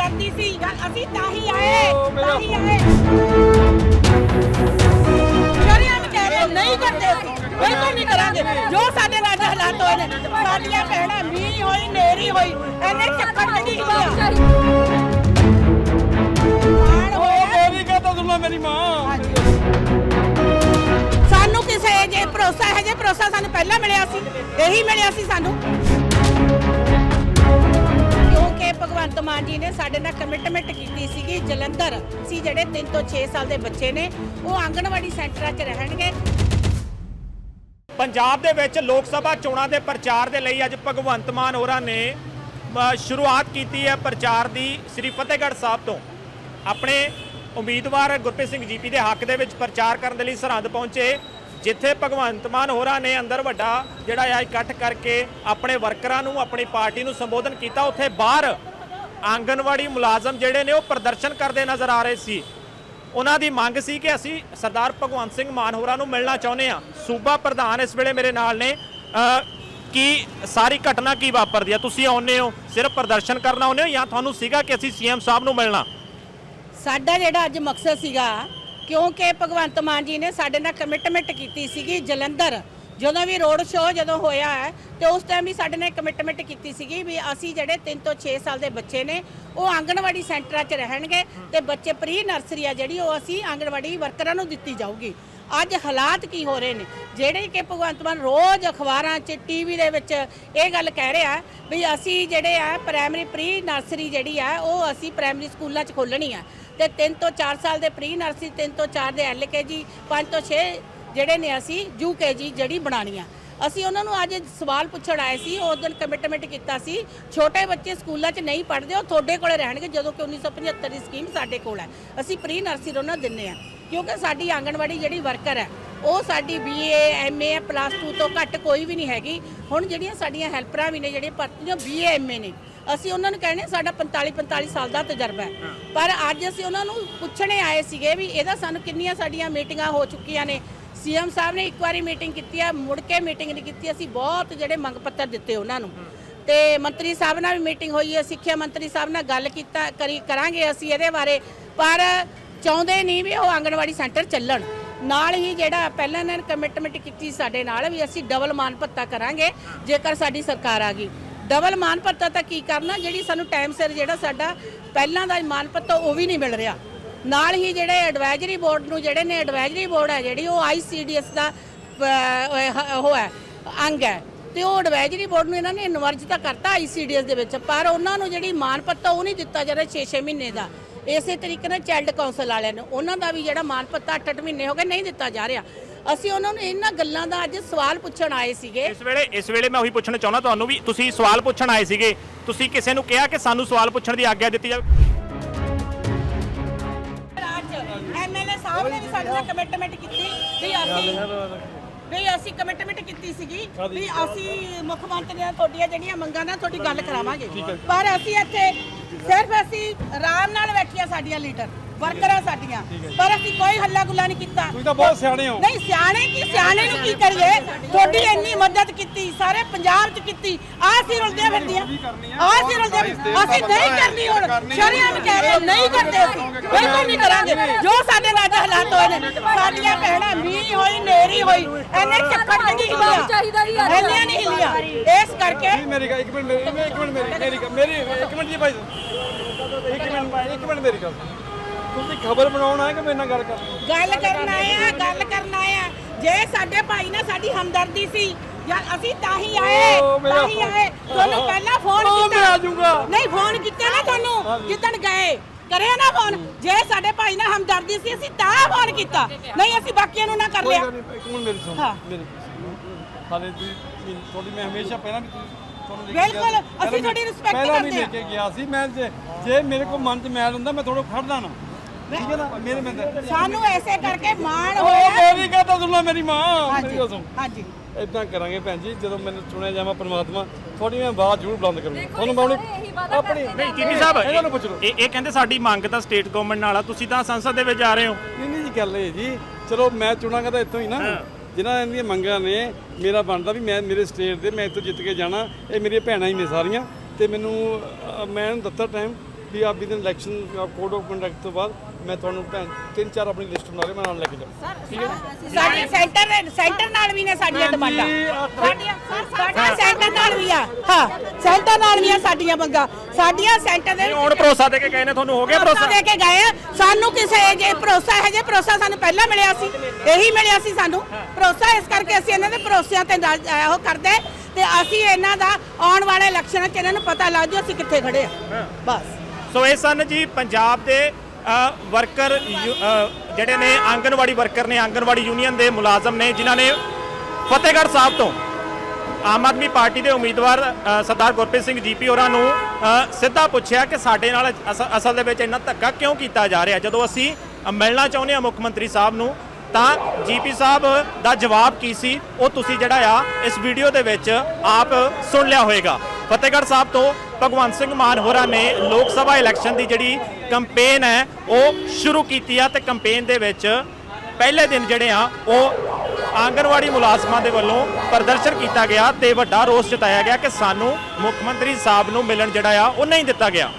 ਹਮਦਰਦੀ ਸੀ ਅਸੀਂ ਤਾਂ ਹੀ ਆਏ ਤਾਂ ਹੀ ਆਏ। ਸ਼ਰਿਆਮ ਕਹਿ ਰਹੇ ਨਹੀਂ ਕਰਦੇ ਅਸੀਂ ਬਿਲਕੁਲ ਨਹੀਂ ਕਰਾਂਗੇ। ਜੋ ਸਾਡੇ ਨਾਲ ਅੱਜ ਹਾਲਾਤ ਹੋਏ ਨੇ ਸਾਡੀਆਂ ਭੈਣਾਂ ਮੀਂਹ ਹੋਈ ਨੇਰੀ ਹੋਈ ਐਨੇ ਚੱਕਰ ਨਹੀਂ ਹਿੱਲਿਆ ਮਾਣ ਹੋਇਆ ਮੇਰੀ ਕਹਤਾ ਸੁਣਨਾ ਮੇਰੀ ਮਾਂ। ਸਾਨੂੰ ਕਿਸੇ ਜੇ ਭਰੋਸਾ ਹੈ ਜੇ ਭਰੋਸਾ ਸਾਨੂੰ ਪਹਿਲਾਂ ਮਿਲਿਆ ਸੀ ਇਹੀ ਮਿਲਿਆ ਸੀ ਸਾਨੂੰ। ਭਗਵੰਤ ਮਾਨ ਜੀ ਨੇ ਸਾਡੇ ਨਾਲ ਕਮਿਟਮੈਂਟ ਕੀਤੀ ਸੀਗੀ। ਜਲੰਧਰ ਸੀ ਜਿਹੜੇ 3 ਤੋਂ 6 ਸਾਲ ਦੇ ਬੱਚੇ ਨੇ। ਉਹ ਆਂਗਣਵਾੜੀ ਸੈਂਟਰਾਂ 'ਚ ਰਹਿਣਗੇ। ਪੰਜਾਬ ਦੇ ਵਿੱਚ ਲੋਕ ਸਭਾ ਚੋਣਾਂ ਦੇ ਪ੍ਰਚਾਰ ਦੇ ਲਈ ਅੱਜ ਭਗਵੰਤ ਮਾਨ ਹੋਰਾਂ ਨੇ ਸ਼ੁਰੂਆਤ ਕੀਤੀ ਹੈ ਪ੍ਰਚਾਰ ਦੀ ਸ੍ਰੀ ਫਤਿਹਗੜ੍ਹ ਸਾਹਿਬ ਤੋਂ। ਆਪਣੇ ਉਮੀਦਵਾਰ ਗੁਰਪ੍ਰੀਤ ਸਿੰਘ ਜੀਪੀ ਦੇ ਹੱਕ ਦੇ ਵਿੱਚ ਪ੍ਰਚਾਰ ਕਰਨ ਦੇ ਲਈ ਸਰਹੰਦ ਪਹੁੰਚੇ, ਜਿੱਥੇ ਭਗਵੰਤ ਮਾਨ ਹੋਰਾਂ ਨੇ ਅੰਦਰ ਵੱਡਾ ਜਿਹੜਾ ਆ ਇਕੱਠ ਕਰਕੇ ਆਪਣੇ ਵਰਕਰਾਂ ਨੂੰ, ਆਪਣੀ ਪਾਰਟੀ ਨੂੰ ਸੰਬੋਧਨ ਕੀਤਾ। ਉੱਥੇ ਬਾਹਰ ਆਂਗਨਵਾੜੀ ਮੁਲਾਜ਼ਮ ਜਿਹੜੇ ਨੇ ਉਹ ਪ੍ਰਦਰਸ਼ਨ ਕਰਦੇ ਨਜ਼ਰ ਆ ਰਹੇ ਸੀ। ਉਹਨਾਂ ਦੀ ਮੰਗ ਸੀ ਕਿ ਅਸੀਂ ਸਰਦਾਰ ਭਗਵੰਤ ਸਿੰਘ ਮਾਨ ਹੋਰਾਂ ਨੂੰ ਮਿਲਣਾ ਚਾਹੁੰਦੇ ਆ ਸੂਬਾ ਪ੍ਰਧਾਨ ਇਸ ਵੇਲੇ ਮੇਰੇ ਨਾਲ ਨੇ। ਅ, ਕੀ ਸਾਰੀ ਘਟਨਾ ਕੀ ਵਾਪਰਦੀ ਆ ਤੁਸੀਂ ਆਉਂਦੇ ਹੋ ਸਿਰਫ ਪ੍ਰਦਰਸ਼ਨ ਕਰਨਾ ਆਉਂਦੇ ਹੋ ਜਾਂ ਤੁਹਾਨੂੰ ਸੀਗਾ ਕਿ ਅਸੀਂ ਸੀਐਮ ਸਾਹਿਬ ਨੂੰ ਮਿਲਣਾ? ਸਾਡਾ ਜਿਹੜਾ ਅੱਜ ਮਕਸਦ ਸੀਗਾ ਕਿਉਂਕਿ ਭਗਵੰਤ ਮਾਨ ਜੀ ਨੇ ਸਾਡੇ ਨਾਲ ਕਮਿਟਮੈਂਟ ਕੀਤੀ ਸੀਗੀ ਜਲੰਧਰ। ਜਦੋਂ ਵੀ ਰੋਡ ਸ਼ੋਅ ਜਦੋਂ ਹੋਇਆ ਹੈ, ਤੇ ਉਸ ਟਾਈਮ ਵੀ ਸਾਡੇ ਨੇ ਕਮਿਟਮੈਂਟ ਕੀਤੀ ਸੀਗੀ ਵੀ ਅਸੀਂ ਜਿਹੜੇ 3 ਤੋਂ 6 ਸਾਲ ਦੇ ਬੱਚੇ ਨੇ, ਉਹ ਆਂਗਣਵਾੜੀ ਸੈਂਟਰਾਂ 'ਚ ਰਹਿਣਗੇ ਤੇ ਬੱਚੇ ਪ੍ਰੀ ਨਰਸਰੀ ਆ ਜਿਹੜੀ, ਉਹ ਅਸੀਂ ਆਂਗਣਵਾੜੀ ਵਰਕਰਾਂ ਨੂੰ ਦਿੱਤੀ ਜਾਊਗੀ। ਅੱਜ ਹਾਲਾਤ ਕੀ ਹੋ ਰਹੇ ਨੇ? ਜਿਹੜੇ ਕਿ ਭਗਵੰਤ ਮਾਨ ਰੋਜ਼ ਅਖਬਾਰਾਂ 'ਚ ਟੀਵੀ ਦੇ ਵਿੱਚ ਇਹ ਗੱਲ ਕਹਿ ਰਿਹਾ ਵੀ ਅਸੀਂ ਜਿਹੜੇ ਆ ਪ੍ਰਾਇਮਰੀ ਪ੍ਰੀ ਨਰਸਰੀ ਜਿਹੜੀ ਆ, ਉਹ ਅਸੀਂ ਪ੍ਰਾਇਮਰੀ ਸਕੂਲਾਂ 'ਚ ਖੋਲਣੀ ਆ। ਤੇ 3 ਤੋਂ 4 ਸਾਲ ਦੇ ਪ੍ਰੀ ਨਰਸਰੀ 3 ਤੋਂ 4 ਦੇ ਐਲਕੇਜੀ 5 ਤੋਂ 6 ਜਿਹੜੇ ਨੇ ਅਸੀਂ ਯੂਕੇਜੀ ਜਿਹੜੀ ਬਣਾਉਣੀ ਆ। ਅਸੀਂ ਉਹਨਾਂ ਨੂੰ ਅੱਜ ਸਵਾਲ ਪੁੱਛਣ ਆਏ ਸੀ ਉਸ ਦਿਨ ਕਮਿਟਮੈਂਟ ਕੀਤਾ ਸੀ ਛੋਟੇ ਬੱਚੇ ਸਕੂਲਾਂ 'ਚ ਨਹੀਂ ਪੜ੍ਹਦੇ ਉਹ ਤੁਹਾਡੇ ਕੋਲੇ ਰਹਿਣਗੇ ਜਦੋਂ ਕਿ 1975 ਦੀ ਸਕੀਮ ਸਾਡੇ ਕੋਲ ਹੈ। ਅਸੀਂ ਪ੍ਰੀ ਨਰਸਰੀ ਉਹਨਾਂ ਦਿੰਨੇ ਆ ਕਿਉਂਕਿ ਸਾਡੀ ਆਂਗਣਵਾੜੀ ਜਿਹੜੀ ਵਰਕਰ ਹੈ ਉਹ ਸਾਡੀ ਬੀਏ ਐਮਏ ਪਲੱਸ 2 ਤੋਂ ਘੱਟ ਕੋਈ ਵੀ ਨਹੀਂ ਹੈਗੀ। ਹੁਣ ਜਿਹੜੀਆਂ ਸਾਡੀਆਂ ਹੈਲਪਰਾਂ ਵੀ ਨੇ ਜਿਹੜੀਆਂ ਭਰਤੀਆਂ ਬੀਏ ਐਮਏ ਨੇ ਅਸੀਂ ਉਹਨਾਂ ਨੂੰ ਕਹਿੰਦੇ ਸਾਡਾ 45 45 ਸਾਲ ਦਾ ਤਜਰਬਾ ਹੈ। ਪਰ ਅੱਜ ਅਸੀਂ ਉਹਨਾਂ ਨੂੰ ਪੁੱਛਣੇ ਆਏ ਸੀਗੇ ਵੀ ਇਹਦਾ ਸਾਨੂੰ ਕਿੰਨੀਆਂ ਸਾਡੀਆਂ ਮੀਟਿੰਗਾਂ ਹੋ ਚੁੱਕੀਆਂ ਨੇ ਸੀਐਮ ਸਾਹਿਬ ਨੇ ਇੱਕ ਵਾਰੀ ਮੀਟਿੰਗ ਕੀਤੀ ਹੈ ਮੁੜ ਕੇ ਮੀਟਿੰਗ ਨਹੀਂ ਕੀਤੀ। ਅਸੀਂ ਬਹੁਤ ਜਿਹੜੇ ਮੰਗ ਪੱਤਰ ਦਿੱਤੇ ਉਹਨਾਂ ਨੂੰ। ਤੇ ਮੰਤਰੀ ਸਾਹਿਬ ਨਾਲ ਵੀ ਮੀਟਿੰਗ ਹੋਈ ਹੈ, ਸਿੱਖਿਆ ਮੰਤਰੀ ਸਾਹਿਬ ਨਾਲ ਗੱਲ ਕੀਤਾ, ਕਰੀ, ਕਰਾਂਗੇ ਅਸੀਂ ਇਹਦੇ ਬਾਰੇ। ਪਰ ਚਾਹੁੰਦੇ ਨਹੀਂ ਵੀ ਉਹ ਆਂਗਣਵਾੜੀ ਸੈਂਟਰ ਚੱਲਣ। ਨਾਲ ਹੀ ਜਿਹੜਾ ਪਹਿਲਾਂ ਇਹਨਾਂ ਨੇ ਕਮਿਟਮੈਂਟ ਕੀਤੀ ਸਾਡੇ ਨਾਲ ਵੀ ਅਸੀਂ ਡਬਲ ਮਾਨ ਭੱਤਾ ਕਰਾਂਗੇ, ਜੇਕਰ ਸਾਡੀ ਸਰਕਾਰ ਆ ਗਈ। ਡਬਲ ਮਾਨ ਭੱਤਾ ਤਾਂ ਕੀ ਕਰਨਾ? ਜਿਹੜੀ ਸਾਨੂੰ ਟਾਈਮ ਸਿਰ ਜਿਹੜਾ ਸਾਡਾ ਪਹਿਲਾਂ ਦਾ ਮਾਨ ਭੱਤਾ ਉਹ ਵੀ ਨਹੀਂ ਮਿਲ ਰਿਹਾ। ਨਾਲ ਹੀ ਜਿਹੜੇ ਐਡਵਾਈਜ਼ਰੀ ਬੋਰਡ ਨੂੰ, ਜਿਹੜੇ ਨੇ ਐਡਵਾਈਜ਼ਰੀ ਬੋਰਡ ਹੈ ਜਿਹੜੀ, ਉਹ ਆਈਸੀਡੀਐਸ ਦਾ ਉਹ ਹੈ, ਅੰਗ ਹੈ। ਤੇ ਉਹ ਐਡਵਾਈਜ਼ਰੀ ਬੋਰਡ ਨੂੰ ਇਹਨਾਂ ਨੇ ਇਨਵਰਜ ਤਾਂ ਕਰਤਾ ਆਈਸੀਡੀਐਸ ਦੇ ਵਿੱਚ, ਪਰ ਉਹਨਾਂ ਨੂੰ ਜਿਹੜੀ ਮਾਨ ਪੱਤਾ ਉਹ ਨਹੀਂ ਦਿੱਤਾ ਜਾ ਰਿਹਾ 6-6 ਮਹੀਨੇ ਦਾ। ਇਸੇ ਤਰੀਕੇ ਨਾਲ ਚਾਈਲਡ ਕਾਉਂਸਲ ਵਾਲਿਆਂ ਨੂੰ, ਉਹਨਾਂ ਦਾ ਵੀ ਜਿਹੜਾ ਮਾਨ ਪੱਤਾ 8-8 ਮਹੀਨੇ ਹੋ ਗਏ ਨਹੀਂ ਦਿੱਤਾ ਜਾ ਰਿਹਾ। ਅਸੀਂ ਉਹਨਾਂ ਨੂੰ ਇਹਨਾਂ ਗੱਲਾਂ ਦਾ ਅੱਜ ਸਵਾਲ ਪੁੱਛਣ ਆਏ ਸੀਗੇ। ਇਸ ਵੇਲੇ ਇਸ ਵੇਲੇ ਮੈਂ ਉਹੀ ਪੁੱਛਣਾ ਚਾਹੁੰਦਾ ਤੁਹਾਨੂੰ ਵੀ ਤੁਸੀਂ ਸਵਾਲ ਪੁੱਛਣ ਆਏ ਸੀਗੇ। ਤੁਸੀਂ ਕਿਸੇ ਨੂੰ ਕਿਹਾ ਕਿ ਸਾਨੂੰ ਸਵਾਲ ਪੁੱਛਣ ਦੀ ਆਗਿਆ ਦਿੱਤੀ ਜਾਵੇ? ਐਮਐਲਏ ਸਾਹਿਬ ਨੇ ਵੀ ਸਾਡੇ ਨਾਲ ਕਮਿਟਮੈਂਟ ਕੀਤੀ ਵੀ ਅਸੀਂ ਵੀ ਅਸੀਂ ਕਮਿਟਮੈਂਟ ਕੀਤੀ ਸੀਗੀ ਵੀ ਅਸੀਂ ਮੁੱਖ ਮੰਤਰੀ ਨਾਲ ਤੁਹਾਡੀਆਂ ਜਿਹੜੀਆਂ ਮੰਗਾਂ ਨਾਲ ਤੁਹਾਡੀ ਗੱਲ ਕਰਾਵਾਂਗੇ। ਪਰ ਅਸੀਂ ਇੱਥੇ ਸਿਰਫ ਅਸੀਂ ਆਰਾਮ ਨਾਲ ਬੈਠੀਆਂ ਸਾਡੀਆਂ ਲੀਡਰ ਵਰਕਰਾਂ ਸਾਡੀਆਂ। ਪਰ ਅਸੀਂ ਕੋਈ ਹੱਲਾ ਗੁੱਲਾ ਨਹੀਂ ਕੀਤਾ। ਤੁਸੀਂ ਤਾਂ ਬਹੁਤ ਸਿਆਣੇ ਹੋ। ਨਹੀਂ ਸਿਆਣੇ ਕੀ ਸਿਆਣੇ ਨੂੰ ਕੀ ਕਰੀਏ? ਤੁਹਾਡੀ ਇੰਨੀ ਮਦਦ ਕੀਤੀ ਸਾਰੇ ਪੰਜਾਬ 'ਚ ਕੀਤੀ। ਆਹ ਅਸੀਂ ਰੁਲਦੇ ਫਿਰਦੀਆਂ ਆਹ ਅਸੀਂ ਰੁਲਦੇ ਅਸੀਂ ਨਹੀਂ ਕਰਨੀ ਹੁਣ। ਸ਼ਰਿਆਮ ਕਹਿ ਰਹੇ ਨਹੀਂ ਕਰਦੇ ਅਸੀਂ। ਬਿਲਕੁਲ ਨਹੀਂ ਕਰਾਂਗੇ। ਜੋ ਸਾਡੇ ਨਾਲ ਅੱਜ ਹਾਲਾਤ ਹੋਏ ਨੇ ਸਾਡੀਆਂ ਭੈਣਾਂ ਮੀਂਹ ਹੋਈ ਨੇਰੀ ਹੋਈ ਐਨੇ ਚੱਕਰ ਨਹੀਂ ਹਿੱਲਿਆ। ਐਨੇ ਨਹੀਂ ਹਿੱਲਿਆ। ਇਸ ਕਰਕੇ ਮੇਰੀ ਇੱਕ ਮਿੰਟ ਮੇਰੀ ਇੱਕ ਮਿੰਟ ਮੇਰੀ ਮੇਰੀ ਇੱਕ ਮਿੰਟ ਜੀ ਭਾਈ। ਇੱਕ ਮਿੰਟ ਭਾਈ, ਇੱਕ ਮਿੰਟ ਮੇਰੀ ਗੱਲ ਤੁਸੀਂ ਖਬਰ ਬਣਾਉਣ ਆਏ ਕਿ ਮੇਰੇ ਨਾਲ ਗੱਲ ਕਰਨੀ ਗੱਲ ਕਰਨ ਆਏ ਆ ਗੱਲ ਕਰਨ ਆਏ ਆ। ਜੇ ਸਾਡੇ ਭਾਈ ਨਾਲ ਸਾਡੀ ਹਮਦਰਦੀ ਸੀ ਜਾਂ ਅਸੀਂ ਤਾਂ ਹੀ ਆਏ ਓ ਮੇਰਾ ਤਾਂ ਹੀ ਆਏ। ਤੁਹਾਨੂੰ ਪਹਿਲਾਂ ਫੋਨ ਓ ਕੀਤਾ। ਮੈਂ ਆ ਜਾਊਂਗਾ। ਨਹੀਂ ਫੋਨ ਕੀਤਾ ਨਾ ਤੁਹਾਨੂੰ ਜਿੱਦਣ ਗਏ। ਕਰਿਆ ਨਾ ਫੋਨ ਜੇ ਸਾਡੇ ਭਾਈ ਨਾਲ ਹਮਦਰਦੀ ਸੀ ਅਸੀਂ ਤਾਂ ਫੋਨ ਕੀਤਾ। ਨਹੀਂ ਅਸੀਂ ਬਾਕੀਆਂ ਨੂੰ ਨਾ ਕਰ ਕੋਈ ਲਿਆ। ਗੱਲ ਨਹੀਂ ਇੱਕ ਮਿੰਟ ਮੇਰੀ ਸੁਣ ਹਾਂ। ਮੇਰੀ ਹਾਲੇ ਤੁਸੀਂ ਤੁਹਾਡੀ ਮੈਂ ਹਮੇਸ਼ਾ ਪਹਿਲਾਂ ਵੀ ਤੁਸੀਂ- ਬਿਲਕੁਲ। ਅਸੀਂ ਤੁਹਾਡੀ respect ਪਹਿਲਾਂ ਵੀ ਕਰਦੇ ਲੈ ਕੇ ਗਿਆ ਸੀ। ਮੈਂ ਜੇ ਜੇ ਮੇਰੇ ਕੋਲ ਮਨ 'ਚ ਮੈਲ ਹੁੰਦਾ ਮੈਂ ਥੋੜਾ ਖੜਦਾ ਨਾ। ਠੀਕ ਹੈ ਨਾ? ਮੇਰੇ ਮੈਂ ਸਾਨੂੰ ਐਸੇ ਕਰਕੇ ਮਾਣ ਓ ਹੋਇਆ। ਮੇਰੀ ਕਹਤਾ ਸੁਣਨਾ ਮੇਰੀ ਮਾਂ ਮੇਰੀ ਸੁਣ। ਹਾਂਜੀ। ਇਦਾਂ ਕਰਾਂਗੇ ਭੈਣ ਜੀ ਜਦੋਂ ਮੈਨੂੰ ਚੁਣਿਆ ਜਾਵਾਂ ਪਰਮਾਤਮਾ ਤੁਹਾਡੀ ਮੈਂ ਆਵਾਜ਼ ਜ਼ਰੂਰ ਬੁਲੰਦ ਕਰੂੰਗਾ। ਤੁਹਾਨੂੰ ਮੈਂ ਸਾਰੇ ਇਹੀ ਵਾਅਦਾ ਆਪਣੀ ਕਰਦੇ ਨਹੀਂ ਜੀਪੀ ਸਾਹਿਬ ਇਹਨਾਂ ਨੂੰ ਪੁੱਛ ਲਓ ਇਹ ਇਹ ਕਹਿੰਦੇ ਸਾਡੀ ਮੰਗ ਤਾਂ ਸਟੇਟ ਗਵਰਨਮੈਂਟ ਨਾਲ ਆ ਤੁਸੀਂ ਤਾਂ ਸੰਸਦ ਦੇ ਵਿੱਚ ਆ ਰਹੇ ਹੋ। ਨਹੀਂ ਨਹੀਂ ਜੀ ਗੱਲ ਇਹ ਜੀ। ਚਲੋ ਮੈਂ ਚੁਣਾਂਗਾ ਤਾਂ ਇੱਥੋਂ ਹੀ ਨਾ। ਜਿਨ੍ਹਾਂ ਦੀਆਂ ਮੰਗਾਂ ਨੇ ਮੇਰਾ ਬਣਦਾ ਵੀ ਮੈਂ ਮੇਰੇ ਸਟੇਟ ਦੇ ਮੈਂ ਇੱਥੋਂ ਜਿੱਤ ਕੇ ਜਾਣਾ, ਇਹ ਮੇਰੀਆਂ ਭੈਣਾਂ ਹੀ ਨੇ ਸਾਰੀਆਂ। ਤੇ ਮੈਨੂੰ ਮੈਂ ਇਹਨੂੰ ਦਿੱਤਾ ਟਾਈਮ ਵੀ ਆਪ ਵੀ ਦਿਨ ਇਲੈਕਸ਼ਨ ਕੋਡ ਆਫ ਕੰਡਕਟ ਤੋਂ ਬਾਅਦ ਮੈਂ ਤੁਹਾਨੂੰ ਭੈਣ ਤਿੰਨ ਚਾਰ ਆਪਣੀ ਲਿਸਟ ਬਣਾ ਕੇ ਮੈਂ ਨਾਲ ਲੈ ਕੇ ਜਾਵਾਂ ਸਾਡੀ ਸੈਂਟਰ ਦੇ ਸੈਂਟਰ ਨਾਲ ਵੀ ਨੇ ਸਾਡੀਆਂ ਡਿਮਾਂਡਾਂ ਸਾਡੀਆਂ ਸਾਡੀਆਂ ਸੈਂਟਰ ਨਾਲ ਵੀ ਆ। ਹਾਂ ਸੈਂਟਰ ਨਾਲ ਵੀ ਆ ਸਾਡੀਆਂ ਮੰਗਾਂ। ਸਾਡੀਆਂ ਸੈਂਟਰ ਦੇ ਹੁਣ ਭਰੋਸਾ ਦੇ ਕੇ ਗਏ ਨੇ ਤੁਹਾਨੂੰ ਹੋ ਗਿਆ ਭਰੋਸਾ? ਭਰੋਸਾ ਦੇ ਕੇ ਗਏ ਆ। ਸਾਨੂੰ ਕਿਸੇ ਜੇ ਭਰੋਸਾ ਹੈ ਜੇ ਭਰੋਸਾ ਸਾਨੂੰ ਪਹਿਲਾਂ ਮਿਲਿਆ ਸੀ ਇਹੀ ਮਿਲਿਆ ਸੀ ਸਾਨੂੰ। ਭਰੋਸਾ ਇਸ ਕਰਕੇ ਅਸੀਂ ਇਹਨਾਂ ਦੇ ਭਰੋਸਿਆਂ ਤੇ ਅਹ, ਉਹ ਕਰਦੇ ਤੇ ਅਸੀਂ ਇਹਨਾਂ ਦਾ ਆਉਣ ਵਾਲੇ ਇਲੈਕਸ਼ਨਾਂ 'ਚ ਇਹਨਾਂ ਨੂੰ ਪਤਾ ਲੱਗ ਜਾਊ ਅਸੀਂ ਕਿੱਥੇ ਖੜੇ ਆ ਬਸ। ਸੋ ਇਹ ਸਨ ਜੀ ਪੰਜਾਬ ਦੇ ਵਰਕਰ ਯੂ- ਜਿਹੜੇ ਨੇ ਆਂਗਨਵਾੜੀ ਵਰਕਰ ਨੇ, ਆਂਗਨਵਾੜੀ ਯੂਨੀਅਨ ਦੇ ਮੁਲਾਜ਼ਮ ਨੇ, ਜਿਨ੍ਹਾਂ ਨੇ ਫਤਿਹਗੜ੍ਹ ਸਾਹਿਬ ਤੋਂ ਆਮ ਆਦਮੀ ਪਾਰਟੀ ਦੇ ਉਮੀਦਵਾਰ ਸਰਦਾਰ ਗੁਰਪ੍ਰੀਤ ਸਿੰਘ ਜੀਪੀ ਹੋਰਾਂ ਨੂੰ ਸਿੱਧਾ ਪੁੱਛਿਆ ਕਿ ਸਾਡੇ ਨਾਲ ਅਸ- ਅਸਲ ਦੇ ਵਿੱਚ ਇੰਨਾ ਧੱਕਾ ਕਿਉਂ ਕੀਤਾ ਜਾ ਰਿਹਾ? ਜਦੋਂ ਅਸੀਂ ਮਿਲਣਾ ਚਾਹੁੰਦੇ ਹਾਂ ਮੁੱਖ ਮੰਤਰੀ ਸਾਹਿਬ ਨੂੰ, ਤਾਂ ਜੀਪੀ ਸਾਹਿਬ ਦਾ ਜਵਾਬ ਕੀ ਸੀ? ਉਹ ਤੁਸੀਂ ਜਿਹੜਾ ਆ, ਇਸ ਵੀਡੀਓ ਦੇ ਵਿੱਚ ਆਪ ਸੁਣ ਲਿਆ ਹੋਵੇਗਾ। ਫਤਿਹਗੜ੍ਹ ਸਾਹਿਬ ਤੋਂ ਭਗਵੰਤ ਸਿੰਘ ਮਾਨ ਹੋਰਾਂ ਨੇ ਲੋਕ ਸਭਾ ਇਲੈਕਸ਼ਨ ਦੀ ਜਿਹੜੀ ਕੰਪੇਨ ਹੈ, ਉਹ ਸ਼ੁਰੂ ਕੀਤੀ ਆ ਤੇ ਕੰਪੇਨ ਦੇ ਵਿੱਚ ਪਹਿਲੇ ਦਿਨ ਜਿਹੜੇ ਆ, ਉਹ ਆਂਗਨਵਾੜੀ ਮੁਲਾਜ਼ਮਾਂ ਦੇ ਵੱਲੋਂ ਪ੍ਰਦਰਸ਼ਨ ਕੀਤਾ ਗਿਆ ਤੇ ਵੱਡਾ ਰੋਸ ਜਤਾਇਆ ਗਿਆ ਕਿ ਸਾਨੂੰ ਮੁੱਖ ਮੰਤਰੀ ਸਾਹਿਬ ਨੂੰ ਮਿਲਣ ਜਿਹੜਾ ਆ, ਉਹ ਨਹੀਂ ਦਿੱਤਾ ਗਿਆ।